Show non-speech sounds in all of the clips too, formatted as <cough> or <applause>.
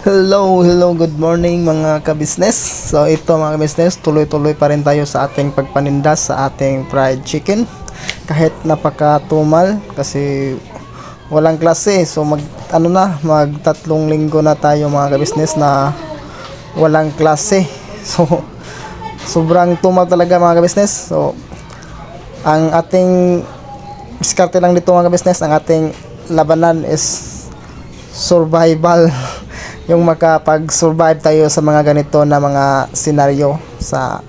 Hello, hello, good morning mga kabisnes. So ito mga kabisnes, tuloy-tuloy pa rin tayo sa ating pagpaninda sa ating fried chicken. Kahit napakatumal kasi walang klase. So mag ano na, mag tatlong linggo na tayo mga kabisnes na walang klase. <laughs> So sobrang tumal talaga mga kabisnes. So ang ating diskarte lang dito mga kabisnes, ang ating labanan is survival <laughs> yung makapag-survive tayo sa mga ganito na mga senaryo sa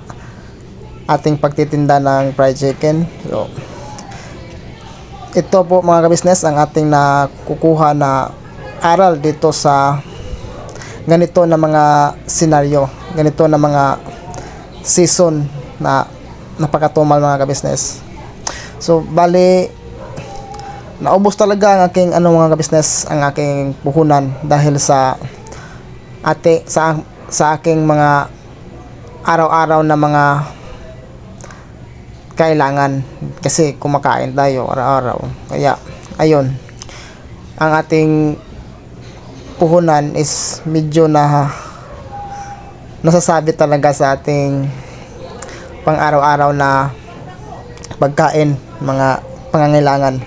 ating pagtitinda ng fried chicken. So, ito po mga kabisnes ang ating nakukuha na aral dito sa ganito na mga senaryo, ganito na mga season na napakatumal mga kabisnes. So, bali, naubos talaga ang aking ano mga kabisnes, ang aking puhunan dahil sa ate sa sa aking mga araw-araw na mga kailangan kasi kumakain tayo araw-araw. Kaya ayun. Ang ating puhunan is medyo na nasasabi talaga sa ating pang araw-araw na pagkain, mga pangangailangan.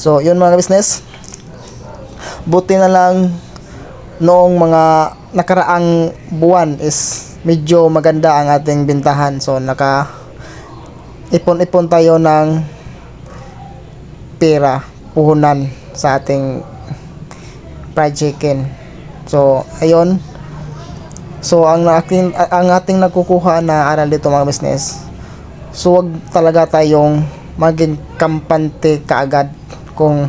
So, yun mga business. Buti na lang noong mga nakaraang buwan is medyo maganda ang ating bintahan. So, naka ipon-ipon tayo ng pera, puhunan sa ating fried chicken. So, ayun. So, ang ating, ang ating nakukuha na aral dito mga business, so wag talaga tayong maging kampante kaagad kung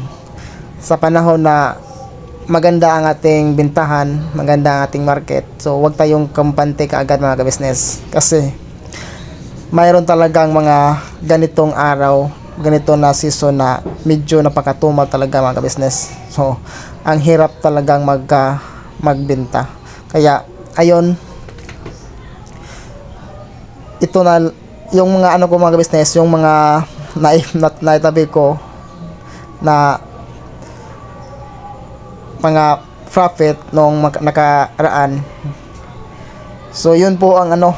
sa panahon na maganda ang ating bintahan, maganda ang ating market. So, wag tayong kampante kaagad mga business kasi mayroon talagang mga ganitong araw, ganito na season na medyo napakatumal talaga mga business. So, ang hirap talagang magka magbenta. Kaya ayon ito na yung mga ano ko mga business, yung mga na, na, naitabi ko na mga nung mak- nakaraan. So yun po ang ano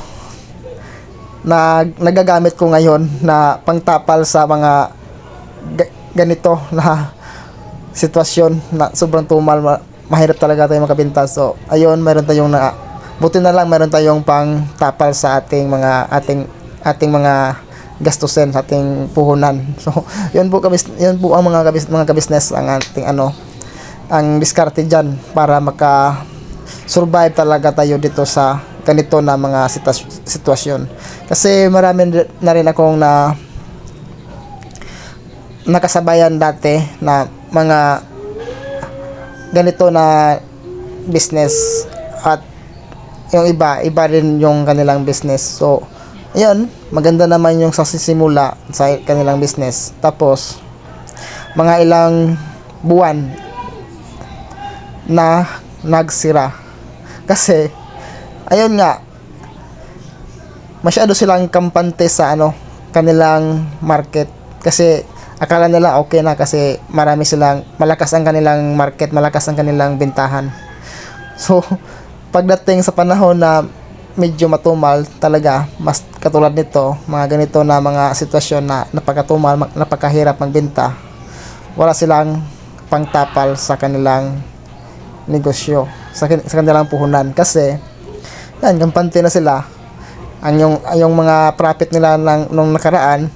na nagagamit ko ngayon na pangtapal sa mga ga- ganito <laughs> na sitwasyon na sobrang tumal ma- mahirap talaga tayo makabenta. So ayun, meron tayong na buti na lang meron tayong pang tapal sa ating mga ating ating mga gastusin sa ating puhunan. <laughs> So, yun po kabis, yun po ang mga kabis, mga kabisnes ang ating ano ang diskarte diyan para maka survive talaga tayo dito sa ganito na mga sitas- sitwasyon. Kasi marami na rin akong na nakasabayan dati na mga ganito na business at yung iba, iba rin yung kanilang business. So, ayun, maganda naman yung sa sisimula sa kanilang business. Tapos, mga ilang buwan na nagsira. Kasi, ayun nga, masyado silang kampante sa ano, kanilang market. Kasi, akala nila okay na kasi marami silang, malakas ang kanilang market, malakas ang kanilang bintahan. So, <laughs> pagdating sa panahon na medyo matumal talaga, mas katulad nito, mga ganito na mga sitwasyon na napakatumal, ma- napakahirap magbenta, wala silang pangtapal sa kanilang negosyo, sa, sa kanilang puhunan. Kasi, yan, kampante na sila. Ang yung, yung mga profit nila ng, nung nakaraan,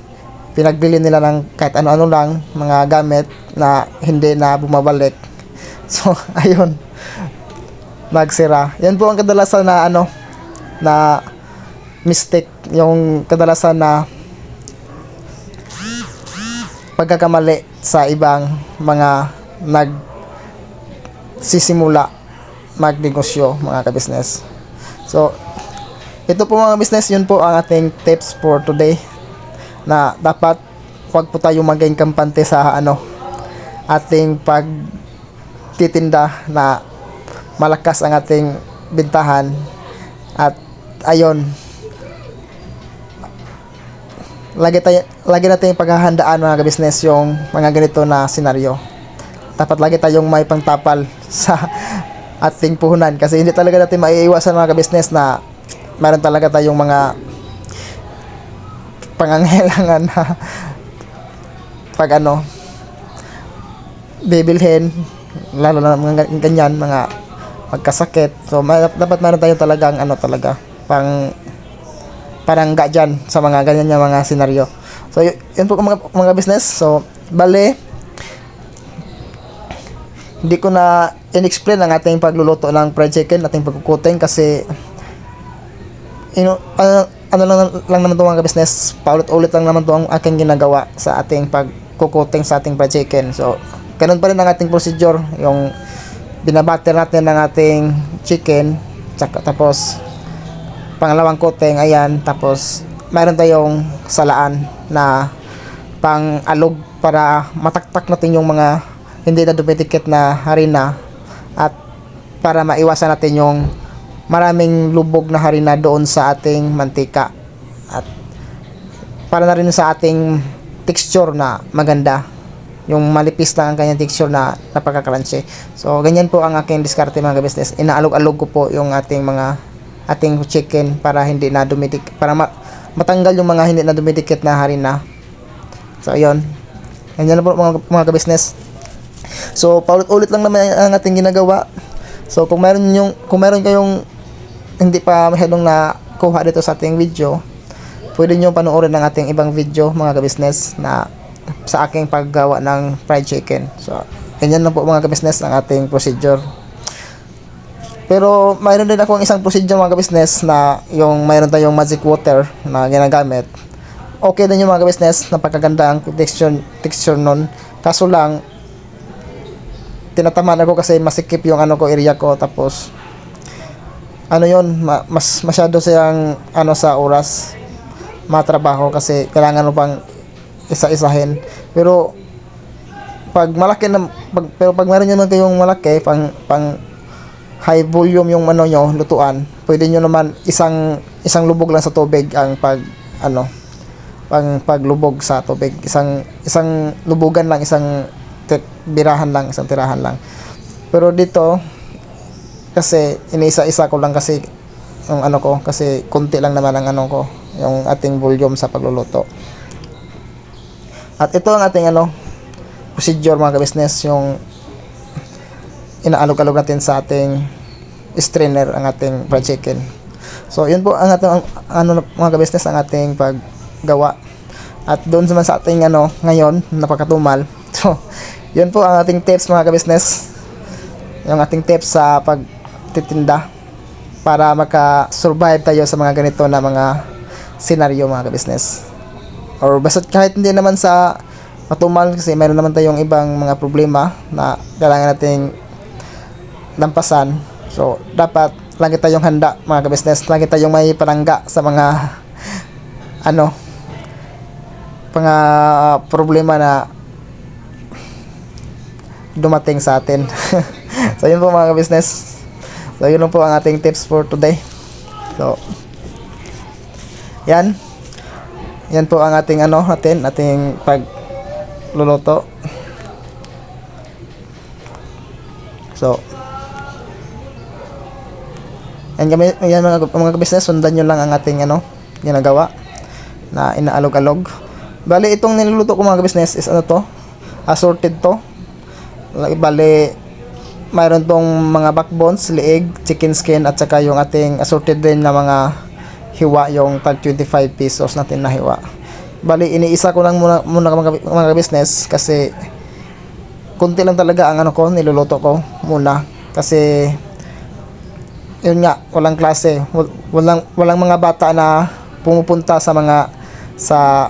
pinagbili nila ng kahit ano-ano lang, mga gamit na hindi na bumabalik. <laughs> So, <laughs> ayun nagsira. Yan po ang kadalasan na ano na mistake yung kadalasan na pagkakamali sa ibang mga nag sisimula magnegosyo mga ka-business. So, ito po mga business, yun po ang ating tips for today na dapat wag po tayo maging kampante sa ano ating pagtitinda na malakas ang ating bintahan at ayon lagi tayo lagi natin paghahandaan mga business yung mga ganito na senaryo dapat lagi tayong may pangtapal <laughs> sa ating puhunan kasi hindi talaga natin maiiwasan mga ka-business na meron talaga tayong mga pangangailangan na <laughs> pag ano bibilhin lalo na mga ganyan mga magkasakit. So ma- dapat meron tayo talagang ano talaga pang parang ga dyan sa mga ganyan yung mga senaryo. So y- yun po mga, mga business. So bale hindi ko na in-explain ang ating pagluluto ng fried chicken, ating pagkukuting kasi ino, ano, ano lang, lang naman ito mga business paulit-ulit lang naman ito ang aking ginagawa sa ating pagkukuting sa ating fried chicken. So, ganun pa rin ang ating procedure, yung binabatter natin ng ating chicken, tsaka, tapos pangalawang coating, ayan, tapos mayroon tayong salaan na pang alog para mataktak natin yung mga hindi na dumidikit na harina at para maiwasan natin yung maraming lubog na harina doon sa ating mantika. At para na rin sa ating texture na maganda. Yung malipis lang ang kanyang texture na napaka-crunchy. So ganyan po ang aking diskarte mga business inaalog-alog ko po yung ating mga ating chicken para hindi na dumidik para ma- matanggal yung mga hindi na dumidikit na harina. So ayun. Ganyan po mga, mga business So, paulit-ulit lang naman ang ating ginagawa. So, kung meron yung kung meron kayong hindi pa masyadong na kuha dito sa ating video, pwede nyo panoorin ang ating ibang video, mga ka-business, na sa aking paggawa ng fried chicken. So, ganyan lang po mga ka-business ang ating procedure. Pero mayroon din ako isang procedure mga ka-business na yung mayroon tayong magic water na ginagamit. Okay din yung mga ka-business, napakaganda ang texture, texture nun. Kaso lang, tinatamaan ako kasi masikip yung ano ko area ko. Tapos ano yon ma- mas masyado siyang ano sa oras matrabaho kasi kailangan mo pang isa-isahin. Pero pag malaki na pag, pero pag meron naman kayong malaki pang pang high volume yung ano nyo lutuan pwede nyo naman isang isang lubog lang sa tubig ang pag ano pang paglubog sa tubig. Isang isang lubugan lang isang birahan lang, isang tirahan lang. Pero dito, kasi inisa-isa ko lang kasi yung ano ko, kasi konti lang naman ang ano ko, yung ating volume sa pagluluto. At ito ang ating ano, procedure mga business yung inaalog-alog natin sa ating strainer ang ating fried chicken. So, yun po ang ating ang, ano mga business ang ating paggawa. At doon naman sa ating ano ngayon napakatumal. So, yun po ang ating tips mga ka-business. Yung ating tips sa pagtitinda para maka-survive tayo sa mga ganito na mga senaryo mga ka-business. Or basta kahit hindi naman sa matumal kasi meron naman tayong ibang mga problema na kailangan nating lampasan. So, dapat lagi tayong handa mga ka-business. Lagi tayong may panangga sa mga ano mga problema na dumating sa atin. <laughs> so yun po mga business. So yun po ang ating tips for today. So yan. Yan po ang ating ano natin, ating pagluluto. So yan kami, yan mga, mga business, sundan nyo lang ang ating ano, ginagawa na inaalog-alog. Bali, itong niluluto ko mga business is ano to, assorted to. Bali, mayroon tong mga backbones, liig, chicken skin, at saka yung ating assorted din na mga hiwa, yung tag 25 pesos natin na hiwa. Bali, iniisa ko lang muna, muna mga, mga business kasi kunti lang talaga ang ano ko, niluluto ko muna. Kasi, yun nga, walang klase. Wal- Walang, walang mga bata na pumupunta sa mga sa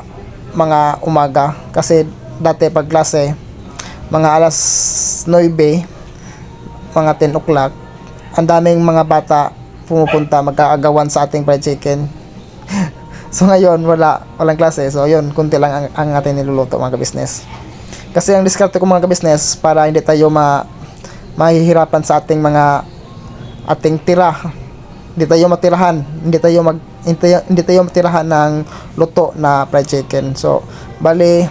mga umaga. Kasi dati pag klase, mga alas 9, mga 10 o'clock, ang daming mga bata pumupunta magkaagawan sa ating fried chicken. <laughs> so ngayon, wala, walang klase. So yun, kunti lang ang, ang ating niluluto mga business Kasi ang diskarte ko mga business para hindi tayo ma mahihirapan sa ating mga ating tira. Hindi tayo matirahan, hindi tayo mag hindi tayo, hindi tayo matirahan ng luto na fried chicken. So, bali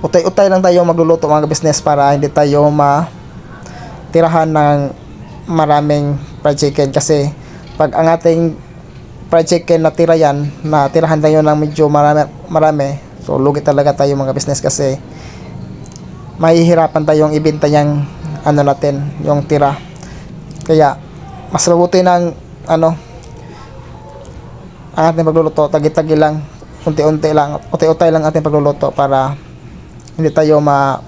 utay-utay lang tayo magluluto mga business para hindi tayo ma tirahan ng maraming fried chicken kasi pag ang ating fried chicken na tira yan, na tirahan tayo ng medyo marami, marami so lugi talaga tayo mga business kasi mahihirapan tayong ibenta yung ano natin, yung tira. Kaya mas mabuti ng ano ang ating pagluluto, tagi-tagi lang, unti-unti lang, unti-unti lang ating pagluluto para hindi tayo ma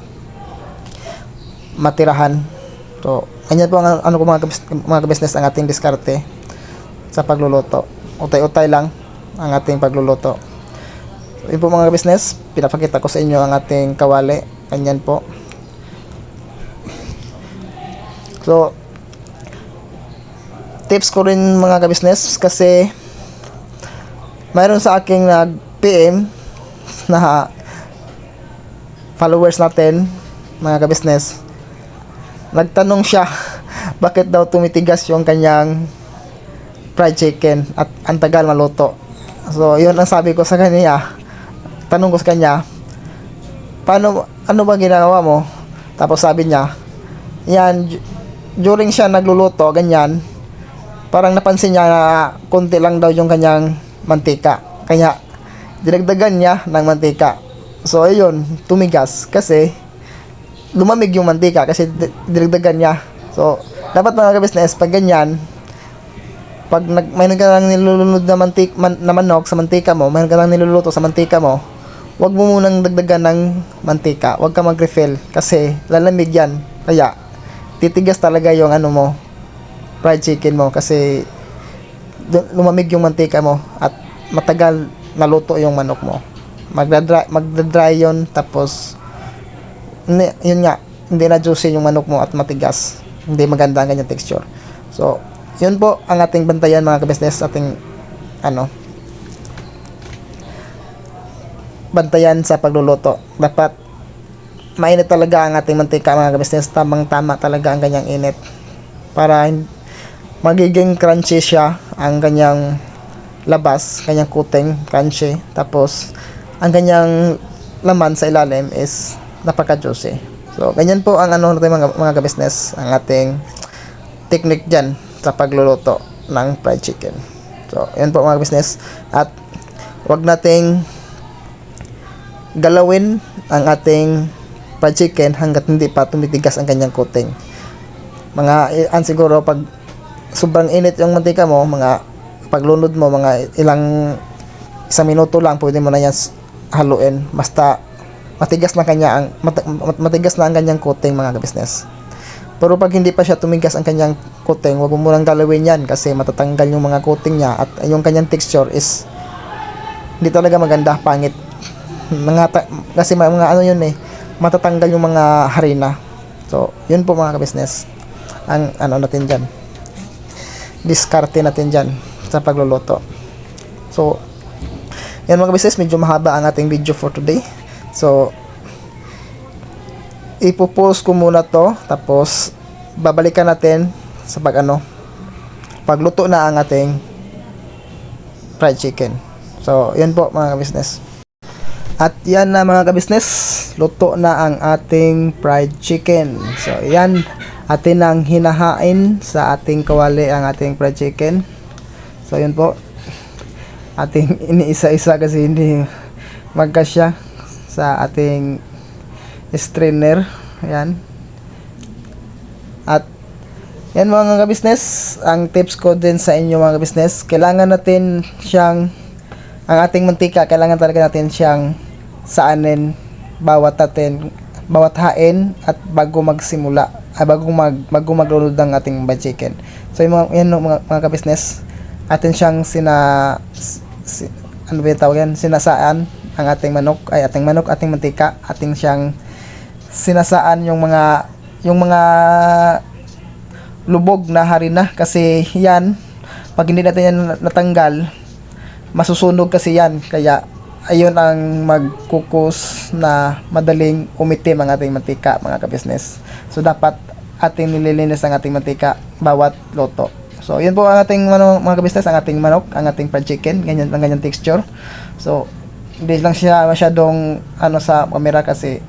matirahan. So, ganyan po ang ano po mga, mga business ang ating diskarte sa pagluluto. Utay-utay lang ang ating pagluluto. So, yun po mga business, pinapakita ko sa inyo ang ating kawali. Ganyan po. So, tips ko rin mga ka-business kasi mayroon sa aking nag-PM <laughs> na followers natin, mga ka-business, nagtanong siya <laughs> bakit daw tumitigas yung kanyang fried chicken at ang tagal maluto. So, yun ang sabi ko sa kanya. Tanong ko sa kanya, paano, ano ba ginagawa mo? Tapos sabi niya, yan, during siya nagluluto, ganyan, parang napansin niya na konti lang daw yung kanyang mantika. Kaya, dinagdagan niya ng mantika. So, ayun, tumigas kasi lumamig yung mantika kasi di- dinagdagan niya. So, dapat mga ka-business, pag ganyan, pag nag, mayroon ka lang nilulunod na, mantik, man, na manok sa mantika mo, mayroon ka lang niluluto sa mantika mo, wag mo munang dagdagan ng mantika. Wag ka mag-refill kasi lalamig yan. Kaya, titigas talaga yung ano mo, fried chicken mo kasi lumamig yung mantika mo at matagal naluto yung manok mo. Magdadry, magdadry yun tapos yun nga, hindi na juicy yung manok mo at matigas. Hindi maganda ang kanyang texture. So, yun po ang ating bantayan mga ka-business, ating ano, bantayan sa pagluluto. Dapat mainit talaga ang ating mantika mga ka-business. Tamang tama talaga ang kanyang init. Para magiging crunchy siya ang kanyang labas, kanyang kuting, crunchy. Tapos, ang kanyang laman sa ilalim is napaka-juicy. So, ganyan po ang ano natin mga, mga ka-business, ang ating technique dyan sa pagluluto ng fried chicken. So, yan po mga business. At wag nating galawin ang ating fried chicken hanggat hindi pa tumitigas ang kanyang coating. Mga an siguro pag sobrang init yung mantika mo, mga paglunod mo, mga ilang isang minuto lang pwede mo na yan haluin. Basta matigas na kanya ang mat- mat- matigas na ang kanyang coating mga business. Pero pag hindi pa siya tumigas ang kanyang coating, wag mo munang galawin yan kasi matatanggal yung mga coating niya at yung kanyang texture is hindi talaga maganda, pangit. <laughs> Mga kasi mga, ano yun eh, matatanggal yung mga harina. So, yun po mga business ang ano natin dyan. Diskarte natin dyan sa pagluluto. So, yan mga business, medyo mahaba ang ating video for today. So, ipopost ko muna to tapos babalikan natin sa pag ano pagluto na ang ating fried chicken. So yun po mga business at yan na mga ka-business luto na ang ating fried chicken. So yan atin ang hinahain sa ating kawali ang ating fried chicken. So yun po ating <laughs> iniisa-isa kasi hindi magkasya sa ating strainer. Ayan. At yan mga ka-business, ang tips ko din sa inyo mga ka-business, kailangan natin siyang ang ating mantika, kailangan talaga natin siyang saanin bawat natin bawat hain at bago magsimula ay bago mag bago maglunod ng ating fried chicken. So yung mga yan mga, mga ka-business, atin siyang sina si, ano ba yung tawag yan? Sinasaan ang ating manok. Ay ating manok, ating mantika, ating siyang sinasaan yung mga yung mga lubog na harina. Kasi yan pag hindi natin yan natanggal masusunog kasi yan. Kaya ayun ang magkukos na madaling umitim ang ating mantika mga ka-business. So dapat ating nililinis ang ating mantika bawat loto so yun po ang ating ano, mga ka-business ang ating manok ang ating fried chicken ganyan ang ganyan texture. So hindi lang siya masyadong ano sa camera kasi